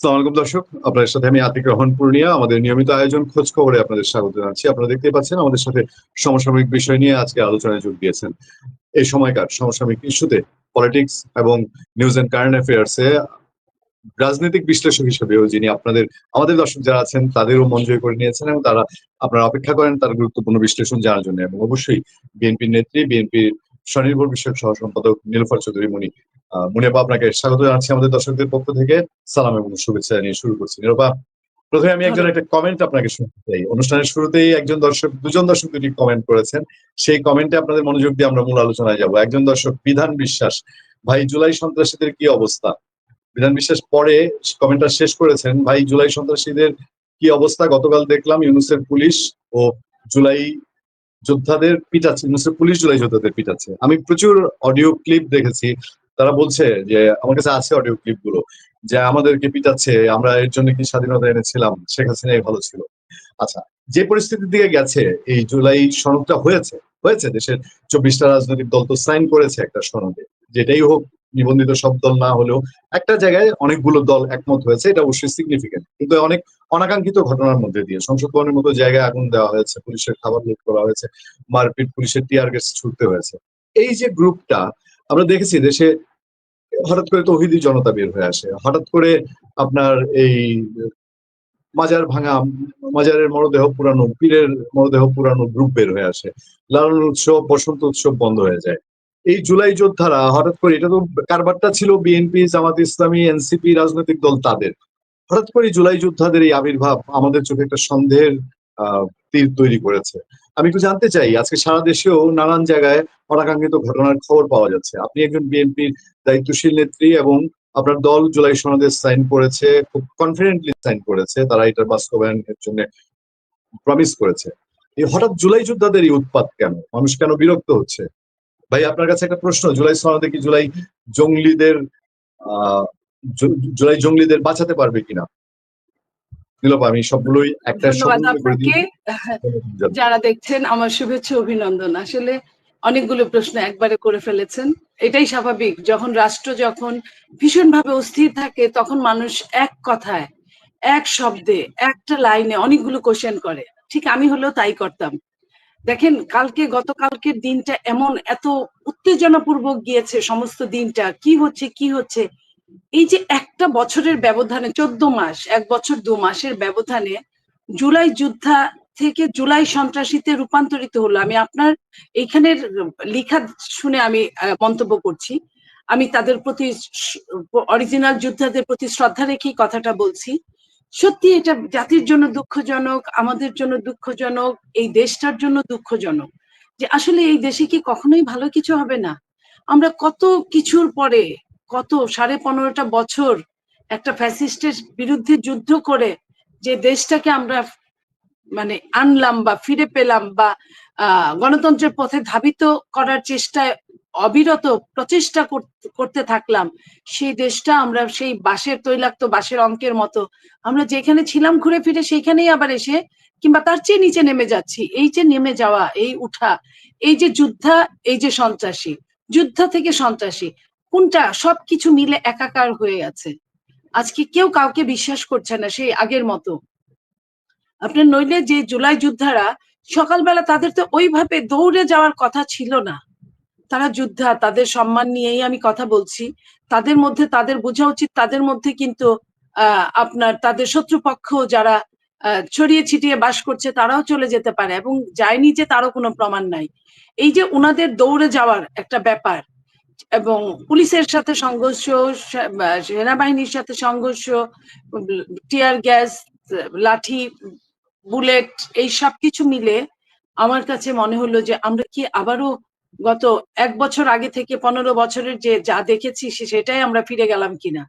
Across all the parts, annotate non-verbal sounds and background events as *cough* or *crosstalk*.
সালামালাইকুম দর্শক, আপনাদের সাথে আমি আতিক রহমান পূর্ণিয়া। আমাদের নিয়মিত আয়োজন খোঁজ খবরে আপনাদের স্বাগত জানাচ্ছি। আপনারা দেখতেই পাচ্ছেন, আমাদের সাথে সমসাময়িক বিষয় নিয়ে আজকে আলোচনায় যোগ দিয়েছেন। এই সময়কার সমসাময়িক ইস্যুতে পলিটিক্স এবং নিউজ অ্যান্ড কারেন্ট অ্যাফেয়ার্সে রাজনৈতিক বিশ্লেষক হিসেবেও যিনি আপনাদের, আমাদের দর্শক যারা আছেন, তাদেরও মন জয় করে নিয়েছেন এবং তারা আপনারা অপেক্ষা করেন তার গুরুত্বপূর্ণ বিশ্লেষণ জানার জন্য। এবং অবশ্যই বিএনপির নেত্রী, বিএনপির স্বনির্ভর বিষয়ক সহ সম্পাদক নীলফার চৌধুরী মুনি। মুনিয়াপা, আপনাকে স্বাগত জানাচ্ছি আমাদের দর্শকদের পক্ষ থেকে। সালাম এবং শুভেচ্ছা জানিয়ে শুরু করছি। নিরূপা প্রথমে আমি একজন একটা কমেন্ট আপনাকে শুনতে চাই। অনুষ্ঠানের শুরুতেই একজন দর্শক, দুজন দর্শক দুটি কমেন্ট করেছেন। সেই কমেন্টে আপনাদের মনোযোগ দিয়ে আমরা মূল আলোচনায় যাব। একজন দর্শক, বিধান বিশ্বাস, ভাই জুলাই সন্ত্রাসীদের কি অবস্থা? বিধান বিশ্বাস পরে কমেন্টটা শেষ করেছেন। ভাই জুলাই সন্ত্রাসীদের কি অবস্থা? গতকাল দেখলাম ইউনুসের পুলিশ ও জুলাই যোদ্ধাদের পিটাচ্ছে পুলিশ জুলাই যোদ্ধাদের পিটাচ্ছে আমি প্রচুর অডিও ক্লিপ দেখেছি। তারা বলছে যে, আমার কাছে আছে অডিও ক্লিপগুলো, যে আমাদেরকে পিটাচ্ছে, আমরা এর জন্য কি স্বাধীনতা এনেছিলাম? শেখ হাসিনাই ভালো ছিল। আচ্ছা যে পরিস্থিতির দিকে গেছে, এই জুলাই সনদটা হয়েছে হয়েছে দেশের চব্বিশটা রাজনৈতিক দল তো সাইন করেছে একটা সনদে, যেটাই হোক নিবন্ধিত সব দল না হলেও একটা জায়গায় অনেকগুলো দল একমত হয়েছে, এটা অবশ্যই সিগনিফিকেন্ট কিন্তু অনেক অনাকাঙ্ক্ষিত ঘটনার মধ্যে দিয়ে সংসদ ভবনের মতো জায়গায় আগুন দেওয়া হয়েছে, পুলিশের খাবার লুট করা হয়েছে, মারপিট, পুলিশের টিয়ার গ্যাস ছুটতে হয়েছে। এই যে গ্রুপটা আমরা দেখেছি দেশে হঠাৎ করে তৌহিদি জনতা বের হয়ে আসে। হঠাৎ করে আপনার এই মাজার ভাঙা, মাজারের মরদেহ পুরানো, পীরের মরদেহ পুরানো গ্রুপ বের হয়ে আসে। লালন উৎসব, বসন্ত উৎসব বন্ধ হয়ে যায়। এই জুলাই যোদ্ধারা, হঠাৎ করে, এটা তো কারবারটা ছিল বিএনপি জামাত ইসলামী এনসিপি রাজনৈতিক দল তাদের। হঠাৎ করে জুলাই যোদ্ধাদের এই আবির্ভাব আমাদের চোখে একটা সন্দেহের তীর তৈরি করেছে। আমি একটু জানতে চাই, আজকে সারা দেশেও নানান জায়গায় অনাকাঙ্ক্ষিত ঘটনার খবর পাওয়া যাচ্ছে। আপনি একজন বিএনপির দায়িত্বশীল নেত্রী এবং আপনার দল জুলাই সনদে সাইন করেছে, খুব কনফিডেন্টলি সাইন করেছে, তারা এটার বাস্তবায়নের জন্য প্রমিস করেছে। এই হঠাৎ জুলাই যোদ্ধাদের এই উৎপাত কেন? মানুষ কেন বিরক্ত হচ্ছে? ভাই আপনার কাছে একটা প্রশ্ন জুলাই সনদে কি জুলাই জঙ্গলিদের জুলাই জঙ্গলিদের বাঁচাতে পারবে কিনা? আমি সবগুলোই একটা *laughs* যারা দেখছেন আমার শুভেচ্ছা অভিনন্দন। আসলে অনেকগুলো প্রশ্ন একবারে করে ফেলেছেন। এটাই স্বাভাবিক যখন রাষ্ট্র যখন ভীষণভাবে অস্থির থাকে তখন মানুষ এক কথায় এক শব্দে একটা লাইনে অনেকগুলো কোশ্চেন করে। ঠিক আমি হলেও তাই করতাম। দেখেন, কালকে, গতকালকের দিনটা এমন, এত উত্তেজনাপূর্বক গিয়েছে সমস্ত দিনটা। কি হচ্ছে কি হচ্ছে? এই যে একটা বছরের ব্যবধানে, চোদ্দ মাস, এক বছর দু মাসের ব্যবধানে জুলাই যোদ্ধা থেকে জুলাই সন্ত্রাসীতে রূপান্তরিত হলো। আমি আপনার এইখানের লেখা শুনে আমি মন্তব্য করছি। আমি তাদের প্রতি অরিজিনাল যোদ্ধাদের প্রতি শ্রদ্ধা রেখেই কথাটা বলছি। সত্যি এটা জাতির জন্য দুঃখজনক, আমাদের জন্য দুঃখজনক, এই দেশটার জন্য দুঃখজনক। যে আসলে এই দেশে কি কখনোই ভালো কিছু হবে না? আমরা কত কিছুর পরে, কত সাড়ে পনেরোটা বছর একটা ফ্যাসিস্টের বিরুদ্ধে যুদ্ধ করে যে দেশটাকে আমরা মানে আনলাম বা ফিরে পেলাম বা গণতন্ত্রের পথে ধাবিত করার চেষ্টায় অবিরত প্রচেষ্টা কর- করতে থাকলাম। সেই দেশটা আমরা, সেই বাঁশের তৈলাক্ত বাঁশের অঙ্কের মতো, আমরা যেখানে ছিলাম ঘুরে ফিরে সেইখানেই আবার এসে কিংবা তার চেয়ে নিচে নেমে যাচ্ছি। এই যে নেমে যাওয়া, এই উঠা, এই যে যুদ্ধা, এই যে সন্ত্রাসী, যুদ্ধ থেকে সন্ত্রাসী, কোনটা? সবকিছু মিলে একাকার হয়ে আছে। আজকে কেউ কাউকে বিশ্বাস করছে না সেই আগের মতো। আপনার নইলে যে জুলাই যোদ্ধারা সকালবেলা তাদের তো ওইভাবে দৌড়ে যাওয়ার কথা ছিল না। তারা যোদ্ধা, তাদের সম্মান নিয়েই আমি কথা বলছি। তাদের মধ্যে, তাদের বোঝা উচিত, তাদের মধ্যে কিন্তু আপনার তাদের শত্রুপক্ষ যারা ছড়িয়ে ছিটিয়ে বাস করছে, তারাও চলে যেতে পারে এবং যায়নি যে তারও কোনো প্রমাণ নাই। এই যে উনাদের দৌড়ে যাওয়ার একটা ব্যাপার এবং পুলিশের সাথে সংঘর্ষ সেনাবাহিনীর সাথে সংঘর্ষ, টিয়ার গ্যাস, লাঠি, বুলেট, এই সব কিছু মিলে আমার কাছে মনে হলো যে আমরা কি আবারও গত এক বছর আগে থেকে পনেরো বছরের যে যা দেখেছি সেটাই আমরা ফিরে গেলাম কিনা?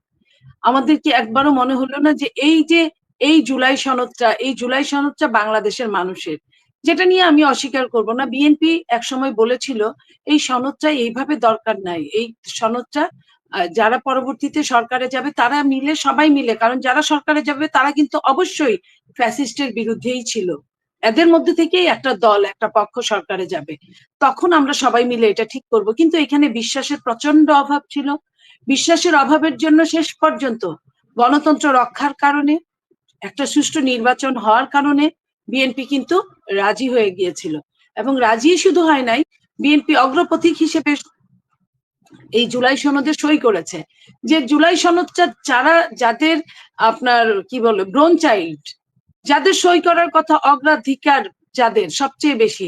আমাদের কি একবারও মনে হলো না যে এই যে এই জুলাই সনদটা, এই জুলাই সনদটা বাংলাদেশের মানুষের, যেটা নিয়ে আমি অস্বীকার করব না। বিএনপি একসময় বলেছিল, এই সনদটা এইভাবে দরকার নাই। এই সনদটা যারা পরবর্তীতে সরকারে যাবে, তারা মিলে, সবাই মিলে, কারণ যারা সরকারে যাবে, তারা কিন্তু অবশ্যই ফ্যাসিস্টের বিরুদ্ধেই ছিল। এদের মধ্যে থেকেই একটা দল, একটা পক্ষ সরকারে যাবে। তখন আমরা সবাই মিলে এটা ঠিক করব। কিন্তু এখানে বিশ্বাসের প্রচণ্ড অভাব ছিল। বিশ্বাসের অভাবের জন্য শেষ পর্যন্ত গণতন্ত্র রক্ষার কারণে, একটা সুষ্ঠু নির্বাচন হওয়ার কারণে বিএনপি কিন্তু রাজি হয়ে গিয়েছিল। এবং রাজি শুধু হয় নাই, বিএনপি অগ্রপথিক হিসেবে এই জুলাই সনদে সই করেছে। যে জুলাই সনদটা যারা, যাদের আপনার কি বলে, ব্রোন চাইল্ড যাদের সই করার কথা অগ্রাধিকার যাদের সবচেয়ে বেশি,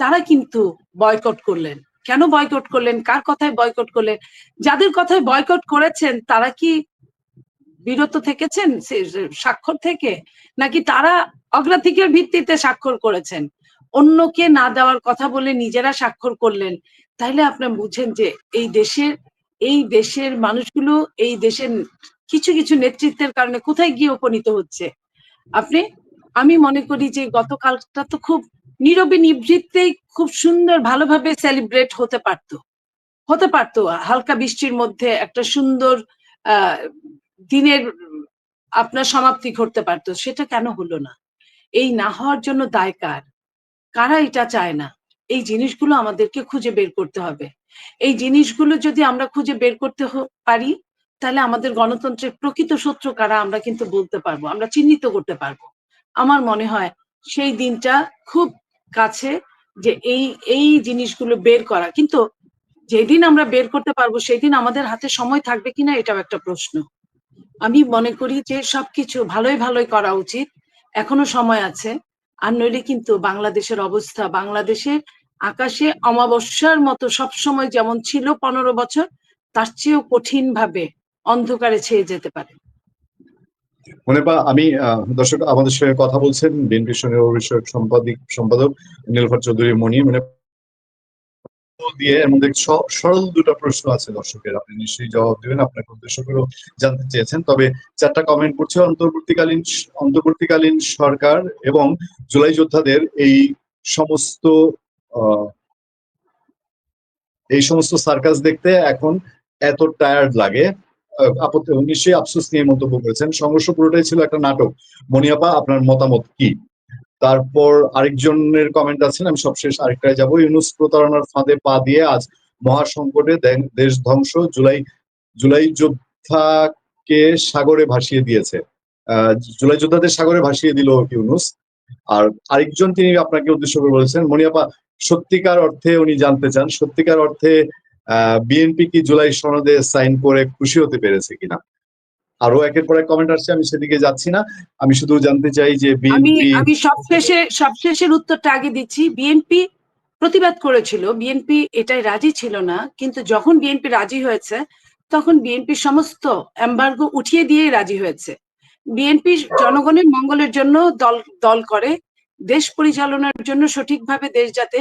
তারা কিন্তু বয়কট করলেন। কেন বয়কট করলেন? কার কথায় বয়কট করলেন? যাদের কথায় বয়কট করেছেন, তারা কি বিরত থেকেছেন? স্বাক্ষর থেকে? নাকি তারা অগ্রাধিকার ভিত্তিতে স্বাক্ষর করেছেন? অন্যকে না দেওয়ার কথা বলে নিজেরা স্বাক্ষর করলেন, তাইলে আপনার বুঝেন যে এই দেশের এই দেশের মানুষগুলো, এই দেশের কিছু কিছু নেতৃত্বের কারণে কোথায় গিয়ে উপনীত হচ্ছে? আপনি আমি মনে করি যে গতকালটা তো খুব নীরবে নিভৃতেই খুব সুন্দর ভালোভাবে সেলিব্রেট হতে পারতো। হতে পারতো। হালকা বৃষ্টির মধ্যে একটা সুন্দর দিনের আপনার সমাপ্তি ঘটতে পারতো। সেটা কেন হলো না? এই না হওয়ার জন্য দায় কার? কারা এটা চায় না? এই জিনিসগুলো আমাদেরকে খুঁজে বের করতে হবে। এই জিনিসগুলো যদি আমরা খুঁজে বের করতে পারি, তাহলে আমাদের গণতন্ত্রের প্রকৃত শত্রু কারা আমরা কিন্তু বলতে পারব। আমরা চিহ্নিত করতে পারব। আমার মনে হয় সেই দিনটা খুব কাছে যে এই এই জিনিসগুলো বের করা। কিন্তু যেদিন আমরা বের করতে পারব সেদিন আমাদের হাতে সময় থাকবে কিনা এটাও একটা প্রশ্ন। আমি মনে করি যে সবকিছু ভালোই ভালোই করা উচিত। এখনও সময় আছে। আর নইলে কিন্তু বাংলাদেশের অবস্থা, বাংলাদেশের আকাশে অমাবস্যার মতো সবসময় যেমন ছিল পনেরো বছর, তার চেয়েও কঠিন ভাবে অন্ধকারে ছেয়ে যেতে পারে। মনে পা আমি দর্শক আমাদের সঙ্গে কথা বলছেন বিএনপি বিষয়ক সম্পাদিক, সম্পাদক নীলফার চৌধুরী মণি। মানে দিয়ে এর মধ্যে সরল দুটো প্রশ্ন আছে দর্শকের। আপনি নিশ্চয়ই জবাব দিবেন আপনাকে উদ্দেশ্য করেও জানতে চেয়েছেন। তবে চারটা কমেন্ট করছে অন্তর্বর্তীকালীন অন্তর্বর্তীকালীন সরকার এবং জুলাই যোদ্ধাদের এই সমস্ত এই সমস্ত সার্কাস দেখতে এখন এত টায়ার্ড লাগে। নিশ্চয়ই আফসোস নিয়ে মন্তব্য করেছেন। সংঘর্ষ পুরোটাই ছিল একটা নাটক। মনিয়াপা, আপনার মতামত কি? তারপর আরেকজনের কমেন্ট আছেন, আমি সবশেষ আরেকটায় যাব। ইউনুস প্রতারণার ফাঁদে পা দিয়ে আজ মহাসংকটে দেশ ধ্বংস, জুলাই জুলাই যোদ্ধাকে সাগরে ভাসিয়ে দিয়েছে। জুলাই যোদ্ধাদের সাগরে ভাসিয়ে দিল ইউনুস। আর আরেকজন তিনি আপনাকে উদ্দেশ্য করে বলেছেন, মনিয়াপা, সত্যিকার অর্থে উনি জানতে চান। সত্যিকার অর্থে বিএনপি কি জুলাই সনদে সাইন করে খুশি হতে পেরেছে কিনা? আরও একের পর এক কমেন্ট আসছে, আমি সেদিকে যাচ্ছি না। আমি শুধু জানতে চাই যে বিএনপি আমি সবশেষে, সবশেষের উত্তরটা আগে দিচ্ছি। বিএনপি প্রতিবাদ করেছিল। বিএনপি এটাই রাজি ছিল না, কিন্তু যখন বিএনপি রাজি হয়েছে, তখন বিএনপি সমস্ত এম্বার্গো উঠিয়ে দিয়ে রাজি হয়েছে। বিএনপি জনগণের মঙ্গলের জন্য দল দল করে। দেশ পরিচালনার জন্য সঠিকভাবে দেশ যাতে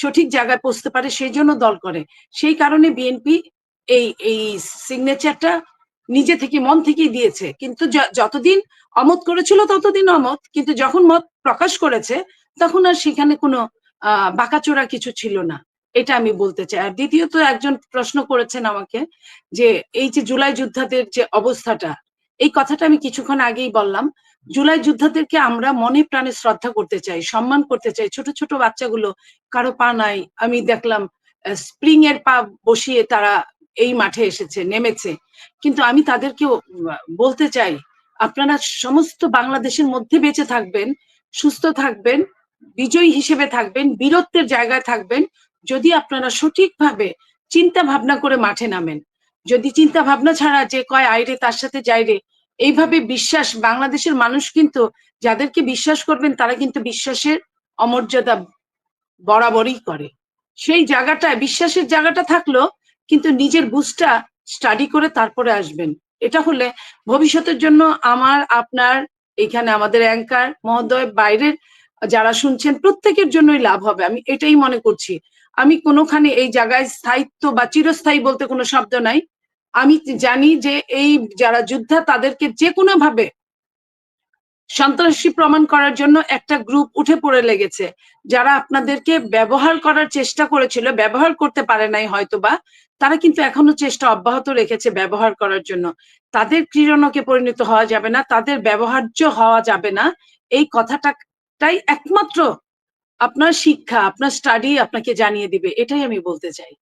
সঠিক জায়গায় পৌঁছতে পারে, সেই জন্য দল করে। সেই কারণে বিএনপি এই এই সিগনেচারটা নিজে থেকে, মন থেকেই দিয়েছে। কিন্তু যতদিন অমত করেছিল ততদিন অমত, কিন্তু যখন মত প্রকাশ করেছে, তখন আর সেখানে কোনো আহ বাঁকাচোরা কিছু ছিল না। এটা আমি বলতে চাই। আর দ্বিতীয়ত একজন প্রশ্ন করেছেন আমাকে যে, এই যে জুলাই যোদ্ধাদের যে অবস্থাটা এই কথাটা আমি কিছুক্ষণ আগেই বললাম। জুলাই যোদ্ধাদেরকে আমরা মনে প্রাণে শ্রদ্ধা করতে চাই সম্মান করতে চাই। ছোট ছোট বাচ্চাগুলো কারও পা নাই। আমি দেখলাম স্প্রিং এর পা বসিয়ে তারা এই মাঠে এসেছে নেমেছে। কিন্তু আমি তাদেরকেও উম, বলতে চাই আপনারা সমস্ত বাংলাদেশের মধ্যে বেঁচে থাকবেন সুস্থ থাকবেন বিজয়ী হিসেবে থাকবেন বীরত্বের জায়গায় থাকবেন। যদি আপনারা সঠিকভাবে চিন্তা ভাবনা করে মাঠে নামেন যদি চিন্তা ভাবনা ছাড়া যে কয় আইরে, তার সাথে যাইরে এইভাবে বিশ্বাস, বাংলাদেশের মানুষ কিন্তু যাদেরকে বিশ্বাস করবেন, তারা কিন্তু বিশ্বাসের অমর্যাদা বরাবরই করে। সেই জায়গাটায়, বিশ্বাসের জায়গাটা থাকল, কিন্তু নিজের বুঝটা স্টাডি করে তারপরে আসবেন। এটা হলে ভবিষ্যতের জন্য আমার, আপনার, এখানে আমাদের অ্যাঙ্কার মহোদয়, বাইরের যারা শুনছেন, প্রত্যেকের জন্যই লাভ হবে। আমি এটাই মনে করছি। আমি কোনোখানে এই জায়গায় স্থায়িত্ব বা চিরস্থায়ী বলতে কোনো শব্দ নাই। আমি জানি যে এই যারা যোদ্ধা, তাদেরকে যে কোনো ভাবে সন্ত্রাসী প্রমাণ করার জন্য একটা গ্রুপ উঠে পড়ে লেগেছে। যারা আপনাদেরকে ব্যবহার করার চেষ্টা করেছিল, ব্যবহার করতে পারে নাই হয়তোবা, তারা কিন্তু এখনও চেষ্টা অব্যাহত রেখেছে ব্যবহার করার জন্য। তাদের ক্রীড়নকে পরিণত হওয়া যাবে না, তাদের ব্যবহার্য হওয়া যাবে না। এই কথাটাই একমাত্র আপনার শিক্ষা, আপনার স্টাডি আপনাকে জানিয়ে দিবে, এটাই আমি বলতে চাই।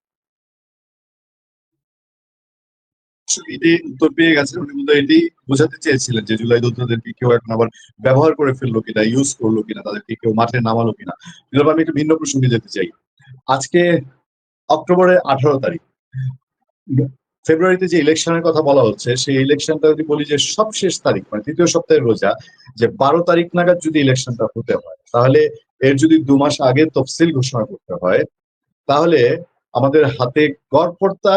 এটি উত্তর পেয়ে গেছেন। উনি কিন্তু এটি বোঝাতে চেয়েছিলেন যে জুলাই যোদ্ধাদেরকে কেউ এখন আবার ব্যবহার করে ফেলল কিনা ইউজ করল কিনা, তাদেরকে কেউ মাঠে নামালো কিনা। এবার আমি একটু ভিন্ন প্রসঙ্গে যেতে চাই। আজকে অক্টোবরের আঠারো তারিখ। ফেব্রুয়ারিতে যে ইলেকশনের কথা বলা হচ্ছে, সেই ইলেকশনটা যদি বলি যে সবশেষ তারিখ মানে তৃতীয় সপ্তাহের রোজা, যে বারো তারিখ নাগাদ যদি ইলেকশনটা হতে হয়, তাহলে এর যদি দু মাস আগে তফসিল ঘোষণা করতে হয়, তাহলে আমাদের হাতে গড়পড়তা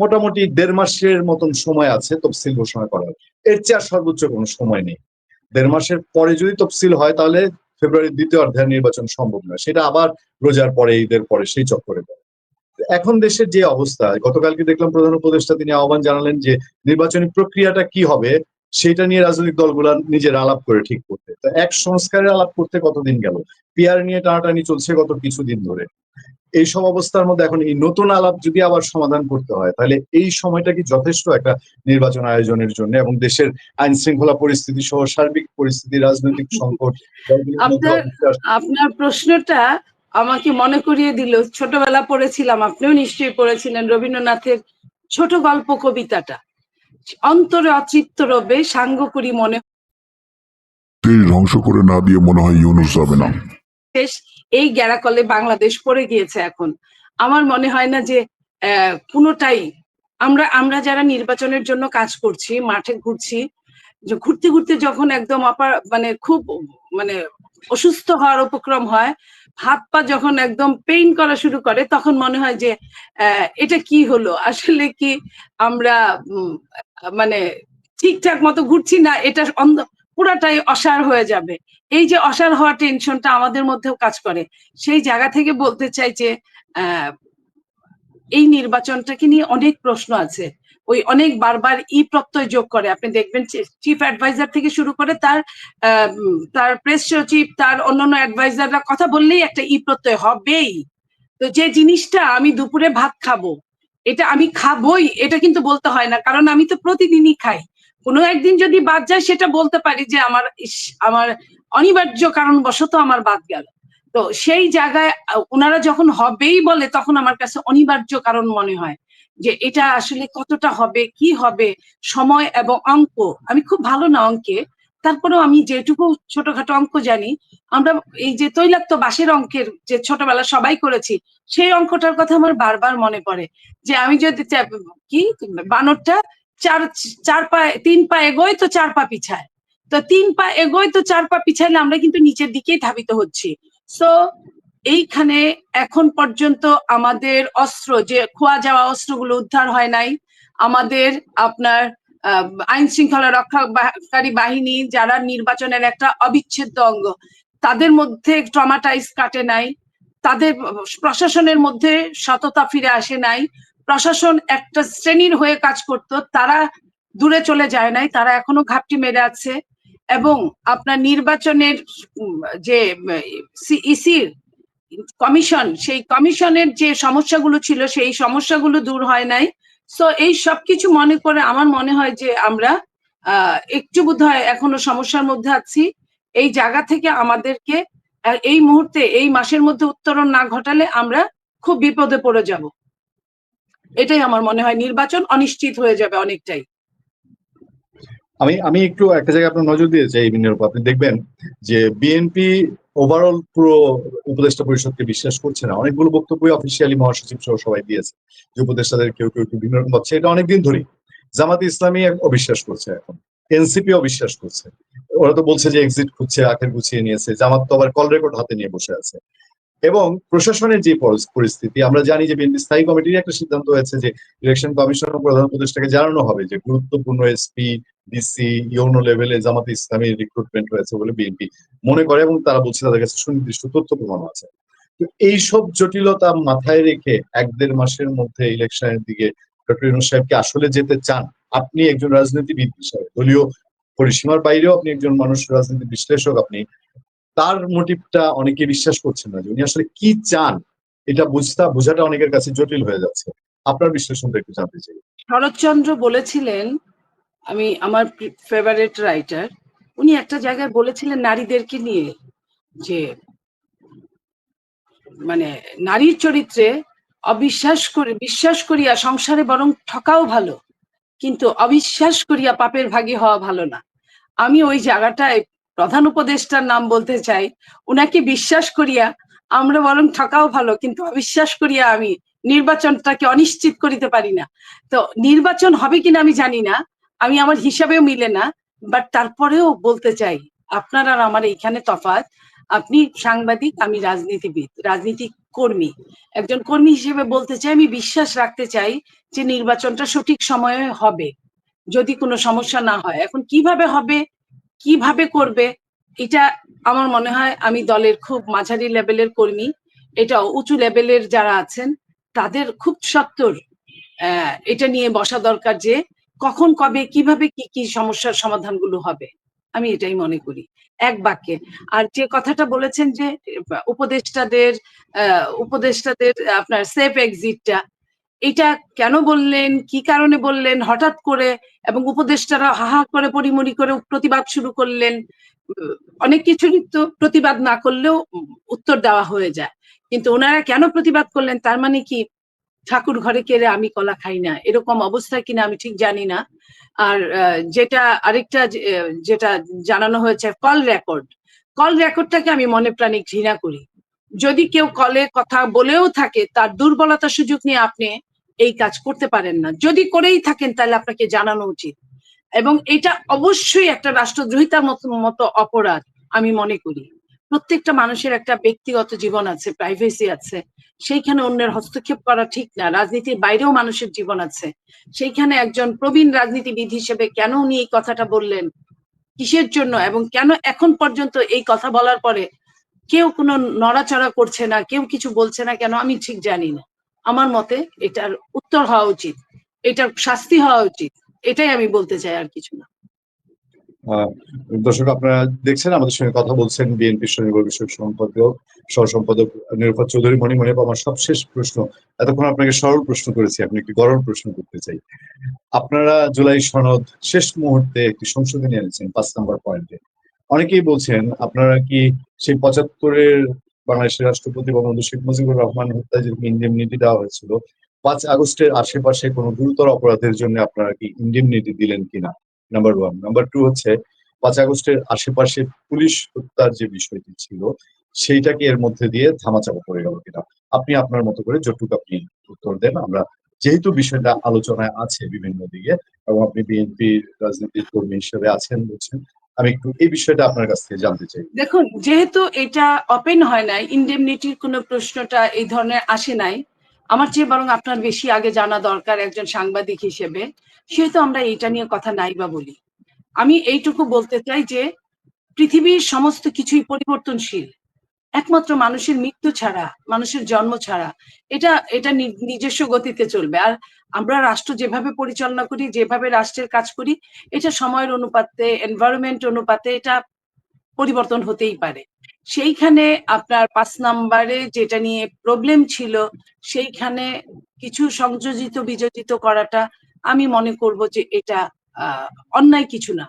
মোটামুটি দেড় মাসের মতন সময় আছে তফসিল ঘোষণা করার। এর চেয়ে আর সর্বোচ্চ কোনো সময় নেই। দেড় মাসের পরে যদি তফসিল হয়, তাহলে ফেব্রুয়ারির দ্বিতীয় অধ্যায় নির্বাচন সম্ভব নয়। সেটা আবার রোজার পরে, ঈদের পরে, সেই চক্করে পড়ে। এখন দেশের যে অবস্থা, গতকালকে দেখলাম প্রধান উপদেষ্টা তিনি আহ্বান জানালেন যে, নির্বাচনী প্রক্রিয়াটা কি হবে, সেটা নিয়ে রাজনৈতিক দলগুলা নিজের আলাপ করে ঠিক করতে। তো এক সংস্কারের আলাপ করতে কতদিন গেল? পিয়ার নিয়ে টানাটানি চলছে গত কিছুদিন ধরে। এইসব অবস্থার মধ্যে এখন এই নতুন আলাপ যদি আবার সমাধান করতে হয় তাহলে এই সময়টা কি যথেষ্ট একটা নির্বাচন আয়োজনের জন্য এবং দেশের আইন শৃঙ্খলা পরিস্থিতি সহ সার্বিক পরিস্থিতি রাজনৈতিক সংকট আপনার- আপনার প্রশ্নটা আমাকে মনে করিয়ে দিল ছোটবেলা পড়েছিলাম আপনিও নিশ্চয়ই পড়েছিলেন রবীন্দ্রনাথের ছোট গল্প কবিতাটা। অন্তরে অতৃপ্ত রবে সাঙ্গ করি মনে ধ্বংস করে না দিয়ে মনে হয় ইউনুস যাবে না। এই গ্যারাকলে বাংলাদেশ পড়ে গিয়েছে এখন। আমার মনে হয় না যে কোনোটাই, আমরা আমরা যারা নির্বাচনের জন্য কাজ করছি, মাঠে ঘুরছি ঘুরতে ঘুরতে যখন একদম অপার মানে খুব মানে অসুস্থ হওয়ার উপক্রম হয়, হাত পা যখন একদম পেইন করা শুরু করে, তখন মনে হয় যে এটা কি হলো? আসলে কি আমরা মানে ঠিকঠাক মতো ঘুরছি না? এটা পুরাটাই অসার হয়ে যাবে। এই যে অসার হওয়া টেনশনটা আমাদের মধ্যেও কাজ করে। সেই জায়গা থেকে বলতে চাই যে এই নির্বাচনটাকে নিয়ে অনেক প্রশ্ন আছে। ওই অনেক বারবার ই প্রত্যয় যোগ করে। আপনি দেখবেন চিফ অ্যাডভাইজার থেকে শুরু করে তার তার প্রেস সচিব, তার অন্যান্য অ্যাডভাইজাররা কথা বললেই একটা ই প্রত্যয় হবেই। তো যে জিনিসটা আমি দুপুরে ভাত খাব, এটা আমি খাবোই, এটা কিন্তু বলতে হয় না। কারণ আমি তো প্রতিদিনই খাই। কোনো একদিন যদি বাদ যায়, সেটা বলতে পারি যে আমার আমার অনিবার্য কারণবশত আমার বাদ গেল। তো সেই জায়গায় ওনারা যখন হবেই বলে, তখন আমার কাছে অনিবার্য কারণ মনে হয় যে এটা আসলে কতটা হবে, কি হবে, সময় এবং অঙ্ক। আমি খুব ভালো না অঙ্কে। তারপরেও আমি যেটুকু ছোটখাটো অঙ্ক জানি, আমরা এই যে তৈলাক্ত বাসের অঙ্কের যে ছোটবেলা সবাই করেছি, সেই অঙ্কটার কথা আমার বারবার মনে পড়ে যে আমি যদি কি? বানরটা চার চার পা, তিন পা এগোয় তো চার পা পিছায়। তো তিন পা এগোয় তো চার পা পিছাইলে আমরা কিন্তু নিচের দিকেই ধাবিত হচ্ছি। সো এইখানে এখন পর্যন্ত আমাদের অস্ত্র, যে খোয়া যাওয়া অস্ত্রগুলো উদ্ধার হয় নাই, আমাদের আপনার আইন শৃঙ্খলা রক্ষাকারী বাহিনী যারা নির্বাচনের একটা অবিচ্ছেদ্য অঙ্গ, তাদের মধ্যে ট্রমাটাইজ কাটে নাই, তাদের প্রশাসনের মধ্যে সততা ফিরে আসে নাই প্রশাসন একটা শ্রেণির হয়ে কাজ করত, তারা দূরে চলে যায় নাই, তারা এখনও ঘাপটি মেরে আছে এবং আপনার নির্বাচনের যে ইসির কমিশন, সেই কমিশনের যে সমস্যাগুলো ছিল, সেই সমস্যাগুলো দূর হয় নাই। সো এই সবকিছু মনে করে আমার মনে হয় যে আমরা একটু বোধ হয় এখনও সমস্যার মধ্যে আছি। এই জায়গা থেকে আমাদেরকে, এই মুহূর্তে, এই মাসের মধ্যে উত্তরণ না ঘটালে আমরা খুব বিপদে পড়ে যাব। এটাই আমার মনে হয়, নির্বাচন অনিশ্চিত হয়ে যাবে অনেকটাই। আমি আমি একটু একটা জায়গায় আপনার নজর দিয়ে চাই বিনিয়োগ উপর। আপনি দেখবেন যে বিএনপি ওভারঅল পুরো উপদেষ্টা পরিষদকে বিশ্বাস করছে না। অনেকগুলো বক্তব্য অফিসিয়ালি মহাসচিব সহ সবাই দিয়েছে যে উপদেষ্টাদের কেউ কেউ একটু ভিন্ন রকম ভাবছে। এটা অনেকদিন ধরেই জামাত ইসলামী অবিশ্বাস করছে এখন। এনসিপি অবিশ্বাস করছে। ওরা তো বলছে যে এক্সিট খুঁজছে আখের গুছিয়ে নিয়েছে। জামাত তো আবার কল রেকর্ড হাতে নিয়ে বসে আছে। এবং প্রশাসনের যে পরিস্থিতি, আমরা জানি যে বিএনপি স্থায়ী কমিটির একটা সিদ্ধান্ত হয়েছে যে ইলেকশন কমিশন প্রধান উপদেষ্টাকে জানানো হবে যে গুরুত্বপূর্ণ এসপি ডিসি ইউনো লেভেলে জামাত ইসলামী রিক্রুটমেন্ট হয়েছে বলে বিএনপি মনে করে এবং তারা বলছে তাদের কাছে সুনির্দিষ্ট তথ্য প্রমাণ আছে। তো এইসব জটিলতা মাথায় রেখে এক দেড় মাসের মধ্যে ইলেকশনের দিকে ডক্টর ইউনুস সাহেবকে আসলে যেতে চান, আপনি একজন রাজনীতিবিদ হিসাবে। দলীয় পরিসীমার বাইরেও আপনি একজন মানুষ, রাজনীতি বিশ্লেষক, আপনি তার মোটিভটা অনেকে বিশ্বাস করছেন না যে উনি আসলে কি চান। এটা বুঝতা, বোঝাটা অনেকের কাছে জটিল হয়ে যাচ্ছে। আপনার বিশ্লেষণটা একটু জানতে চাই। শরৎচন্দ্র বলেছিলেন, আমি আমার ফেভারিট রাইটার উনি একটা জায়গায় বলেছিলেন নারীদেরকে নিয়ে যে মানে নারীর চরিত্রে অবিশ্বাস করে, বিশ্বাস করিয়া সংসারে বরং ঠকাও ভালো, কিন্তু অবিশ্বাস করিয়া পাপের ভাগী হওয়া ভালো না। আমি ওই জায়গাটায় প্রধান উপদেষ্টার নাম বলতে চাই, উনাকে বিশ্বাস করিয়া আমরা বরং ঠকাও ভালো, কিন্তু অবিশ্বাস করিয়া আমি নির্বাচনটাকে অনিশ্চিত করিতে পারি না। তো নির্বাচন হবে কিনা আমি জানি না, আমি আমার হিসাবেও মিলে না বাট তারপরেও বলতে চাই, আপনার আর আমার এইখানে তফাৎ, আপনি সাংবাদিক, আমি রাজনীতিবিদ রাজনীতিক কর্মী। একজন কর্মী হিসেবে বলতে চাই, আমি বিশ্বাস রাখতে চাই যে নির্বাচনটা সঠিক সময়ে হবে, যদি কোনো সমস্যা না হয়। এখন কীভাবে হবে? কীভাবে করবে? এটা আমার মনে হয় আমি দলের খুব মাঝারি লেভেলের কর্মী। এটা উঁচু লেভেলের যারা আছেন, তাদের খুব সত্তর এটা নিয়ে বসা দরকার যে কখন, কবে, কীভাবে, কি কি সমস্যার সমাধানগুলো হবে। আমি এটাই মনে করি। এক বাক্যে। আর যে কথাটা বলেছেন যে উপদেষ্টাদের উপদেষ্টাদের আপনার সেফ এক্সিটটা এটা কেন বললেন? কি কারণে বললেন? হঠাৎ করে এবং উপদেষ্টারা হাহা করে পরিমরি করে প্রতিবাদ শুরু করলেন। অনেক কিছুরই তো প্রতিবাদ না করলেও উত্তর দেওয়া হয়ে যায়। কিন্তু ওনারা কেন প্রতিবাদ করলেন? তার মানে কি, ঠাকুর ঘরে কেড়ে আমি কলা খাই না, এরকম অবস্থা কিনা আমি ঠিক জানি না। আর যেটা আরেকটা যেটা জানানো হয়েছে, কল রেকর্ড। কল রেকর্ডটাকে আমি মনে প্রাণে ঘৃণা করি। যদি কেউ কলে কথা বলেও থাকে, তার দুর্বলতা সুযোগ নিয়ে আপনি এই কাজ করতে পারেন না। যদি করেই থাকেন, তাহলে আপনাকে জানানো উচিত। এবং এটা অবশ্যই একটা রাষ্ট্রদ্রোহিতার মতো মতো অপরাধ, আমি মনে করি। প্রত্যেকটা মানুষের একটা ব্যক্তিগত জীবন আছে প্রাইভেসি আছে। সেইখানে অন্যের হস্তক্ষেপ করা ঠিক না। রাজনীতির বাইরেও মানুষের জীবন আছে। সেইখানে একজন প্রবীণ রাজনীতিবিদ হিসেবে কেন উনি এই কথাটা বললেন, কিসের জন্য, এবং কেন এখন পর্যন্ত এই কথা বলার পরে কেউ কোনো নড়াচড়া করছে না, কেউ কিছু বলছে না কেন, আমি ঠিক জানি না। আমার মতে এটার উত্তর হওয়া উচিত। এটার শাস্তি হওয়া উচিত। এটাই আমি বলতে চাই আর কিছু না। দর্শক আপনারা দেখছেন, আমাদের সঙ্গে কথা বলছেন বিএনপি স্বনির্ভর বিষয়ক সম্পাদক সহ সম্পাদক নিরুপা চৌধুরী। মনে আমার সবশেষ প্রশ্ন, এতক্ষণ আপনাকে সরল প্রশ্ন করেছি আপনি একটি গরম প্রশ্ন করতে চাই। আপনারা জুলাই সনদ শেষ মুহূর্তে একটি সংশোধনী এনেছেন, পাঁচ নম্বর পয়েন্টে। অনেকেই বলছেন, আপনারা কি সেই পঁচাত্তরের বাংলাদেশের রাষ্ট্রপতি বঙ্গবন্ধু শেখ মুজিবুর রহমান হত্যায় যে ইন্ডেমনিটি দেওয়া হয়েছিল, পাঁচ আগস্টের আশেপাশে কোনো গুরুতর অপরাধের জন্য আপনারা কি ইন্ডেমনিটি দিলেন কিনা? নাম্বার ওয়ান নাম্বার টু হচ্ছে, পাঁচ আগস্টের আশেপাশে পুলিশ হত্যার যে বিষয়টি ছিল সেইটাকে এর মধ্যে দিয়ে ধামাচাপা পড়ে গেল কিনা? আপনি আপনার মতো করে যতটুকু আপনি উত্তর দেন, আমরা যেহেতু বিষয়টা আলোচনায় আছে বিভিন্ন দিকে, এবং আপনি বিএনপি রাজনীতির কর্মী হিসেবে আছেন, বলছেন আমি একটু এই বিষয়টা আপনার কাছ থেকে জানতে চাই। দেখুন, যেহেতু এটা ওপেন হয় নাই ইন্ডেমনিটির কোনো প্রশ্নটা এই ধরনের আসে নাই, আমার চেয়ে বরং আপনার বেশি আগে জানা দরকার একজন সাংবাদিক হিসেবে, সেহেতু আমরা এইটা নিয়ে কথা নাই বা বলি। আমি এইটুকু বলতে চাই যে, পৃথিবীর সমস্ত কিছুই পরিবর্তনশীল। একমাত্র মানুষের মৃত্যু ছাড়া, মানুষের জন্ম ছাড়া, এটা এটা নিজস্ব গতিতে চলবে। আর আমরা রাষ্ট্র যেভাবে পরিচালনা করি, যেভাবে রাষ্ট্রের কাজ করি, এটা সময়ের অনুপাতে এনভায়রনমেন্ট অনুপাতে এটা পরিবর্তন হতেই পারে। সেইখানে আপনার পাঁচ নাম্বারে যেটা নিয়ে প্রবলেম ছিল, সেইখানে কিছু সংযোজিত, বিযোজিত করাটা আমি মনে করব যে এটা অন্যায় কিছু না।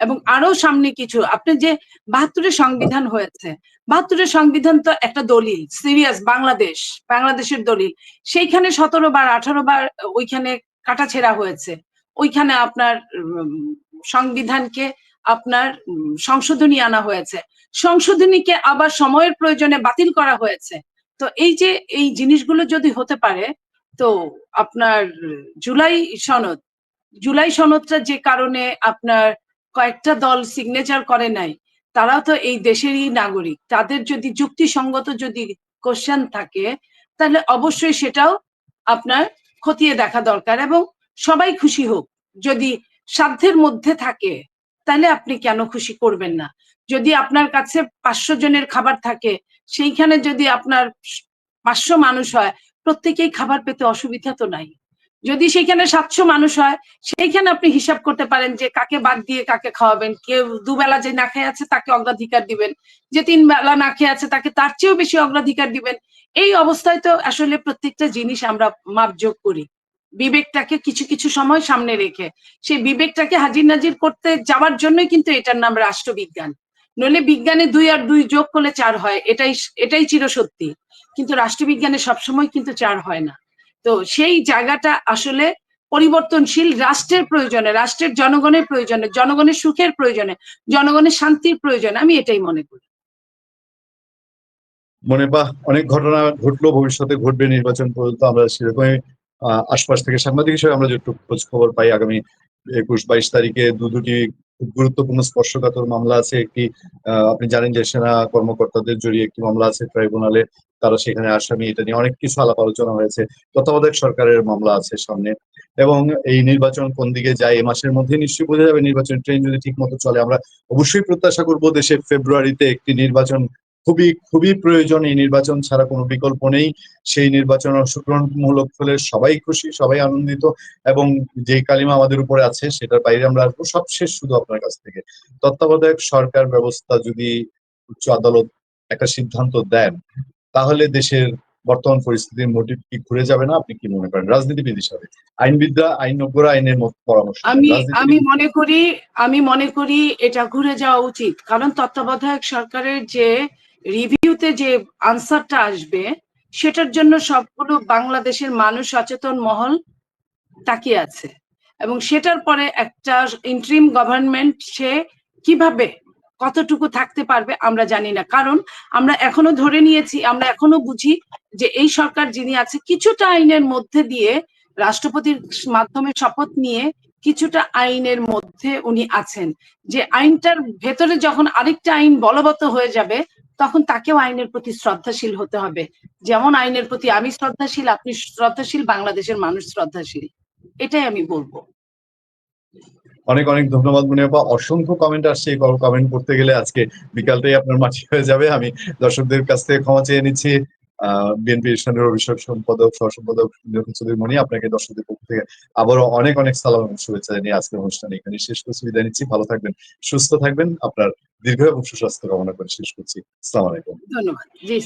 এবং আরও সামনে কিছু, আপনি যে বাহাত্তরের সংবিধান হয়েছে, বাহাত্তরের সংবিধান তো একটা দলিল, সিরিয়াস বাংলাদেশ, বাংলাদেশের দলিল। সেইখানে সতেরো বার, আঠারো বার ওইখানে কাটাছেড়া হয়েছে। ওইখানে আপনার সংবিধানকে আপনার সংশোধনী আনা হয়েছে। সংশোধনীকে আবার সময়ের প্রয়োজনে বাতিল করা হয়েছে। তো এই যে, এই জিনিসগুলো যদি হতে পারে, তো আপনার, জুলাই সনদ, জুলাই সনদটা যে কারণে আপনার কয়েকটা দল সিগনেচার করে নাই তারা তো এই দেশেরই নাগরিক। তাদের যদি যুক্তিসঙ্গত যদি কোশ্চেন থাকে, তাহলে অবশ্যই সেটাও আপনার খতিয়ে দেখা দরকার এবং সবাই খুশি হোক। যদি সাধ্যের মধ্যে থাকে, তাহলে আপনি কেন খুশি করবেন না? যদি আপনার কাছে পাঁচশো জনের খাবার থাকে, সেইখানে যদি আপনার পাঁচশো মানুষ হয়, প্রত্যেকেই খাবার পেতে অসুবিধা তো নাই। যদি সেখানে সাতশো মানুষ হয়, সেইখানে আপনি হিসাব করতে পারেন যে কাকে বাদ দিয়ে কাকে খাওয়াবেন। কেউ দুবেলা যে না খেয়ে আছে তাকে অগ্রাধিকার দিবেন। যে তিন বেলা না খেয়ে আছে তাকে তার চেয়েও বেশি অগ্রাধিকার দিবেন। এই অবস্থায় তো আসলে প্রত্যেকটা জিনিস আমরা মাপযোগ করি। বিবেকটাকে কিছু কিছু সময় সামনে রেখে। সেই বিবেকটাকে হাজির নাজির করতে যাওয়ার জন্যই কিন্তু এটার নাম রাষ্ট্রবিজ্ঞান। নইলে বিজ্ঞানে দুই আর দুই যোগ করলে চার হয়। এটাই এটাই চিরসত্যি। কিন্তু রাষ্ট্রবিজ্ঞানে সবসময় কিন্তু চার হয় না। তো সেই জায়গাটা আসলে পরিবর্তনশীল রাষ্ট্রের প্রয়োজনে, রাষ্ট্রের জনগণের প্রয়োজনে, জনগণের সুখের প্রয়োজনে, জনগণের শান্তির প্রয়োজনে আমি এটাই মনে করি। মনে বা অনেক ঘটনা ঘটলো, ভবিষ্যতে ঘটবে নির্বাচন পর্যন্ত আমরা সেরকমই আশপাশ থেকে সাংবাদিক হিসেবে আমরা যেটুকু খোঁজ খবর পাই আগামী একুশ বাইশ তারিখে দু দুটি গুরুত্বপূর্ণ স্পর্শকাতর মামলা আছে, একটি আপনি জানেন যে সেনা কর্মকর্তাদের জড়িয়ে একটি মামলা আছে ট্রাইব্যুনালে, তারা সেখানে আসামি, এটা নিয়ে অনেক কিছু আলাপ আলোচনা হয়েছে, তত্ত্বাবধায়ক সরকারের মামলা আছে সামনে, এবং এই নির্বাচন কোন দিকে যায় এ মাসের মধ্যে নিশ্চয়ই বোঝা যাবে, নির্বাচন ট্রেন যদি ঠিক মতো চলে, আমরা অবশ্যই প্রত্যাশা করব দেশে ফেব্রুয়ারিতে একটি নির্বাচন খুবই খুবই প্রয়োজন এই নির্বাচন ছাড়া কোনো বিকল্প নেই। সেই নির্বাচন অংশগ্রহণমূলক হলে সবাই খুশি সবাই আনন্দিত এবং যে কালিমা আমাদের উপরে আছে সেটার বাইরে আমরা আসব। সবশেষ শুধু আপনার কাছ থেকে। তত্ত্বাবধায়ক সরকার ব্যবস্থা যদি উচ্চ আদালত একটা সিদ্ধান্ত দেন তাহলে দেশের বর্তমান পরিস্থিতির মোটিভ কি ঘুরে যাবে না? আপনি কি মনে করেন? রাজনীতিবিদ হিসাবে। আইনবিদরা আইনজ্ঞরা আইনের মত পরামর্শ আমি আমি মনে করি আমি মনে করি এটা ঘুরে যাওয়া উচিত। কারণ তত্ত্বাবধায়ক সরকারের যে রিভিউতে যে আনসারটা আসবে, সেটার জন্য সবগুলো বাংলাদেশের মানুষ সচেতন মহল তাকিয়ে আছে। এবং সেটার পরে একটা ইন্ট্রিম গভর্নমেন্ট সে কীভাবে, কতটুকু থাকতে পারবে আমরা জানি না। কারণ আমরা এখনও ধরে নিয়েছি, আমরা এখনও বুঝি যে এই সরকার যিনি আছে, কিছুটা আইনের মধ্যে দিয়ে রাষ্ট্রপতির মাধ্যমে শপথ নিয়ে কিছুটা আইনের মধ্যে উনি আছেন। যে আইনটার ভেতরে যখন আরেকটা আইন বলবৎ হয়ে যাবে তখন তাকেও আইনের প্রতি শ্রদ্ধাশীল হতে হবে। যেমন আইনের প্রতি আমি শ্রদ্ধাশীল, আপনি শ্রদ্ধাশীল, বাংলাদেশের মানুষ শ্রদ্ধাশীল। এটাই আমি বলব। অনেক অনেক ধন্যবাদ মুনিয়াপা। অসংখ্য কমেন্ট আসছে কমেন্ট করতে গেলে আজকে বিকালটাই আপনার মাটি হয়ে যাবে। আমি দর্শকদের কাছ থেকে ক্ষমা চেয়ে নিচ্ছি। আহ বিএনপি ইসলামের অভিষেক সম্পাদক সহ সম্পাদক চৌধুরী মনি, আপনাকে দর্শকদের পক্ষ থেকে আবারও অনেক অনেক সালাম এবং শুভেচ্ছা জানিয়ে আজকের অনুষ্ঠানে এখানে শেষ করছি। বিদায় নিচ্ছি। ভালো থাকবেন, সুস্থ থাকবেন। আপনার দীর্ঘ এবং সুস্বাস্থ্য কামনা করে শেষ করছি। আসসালামু আলাইকুম। ধন্যবাদ। জি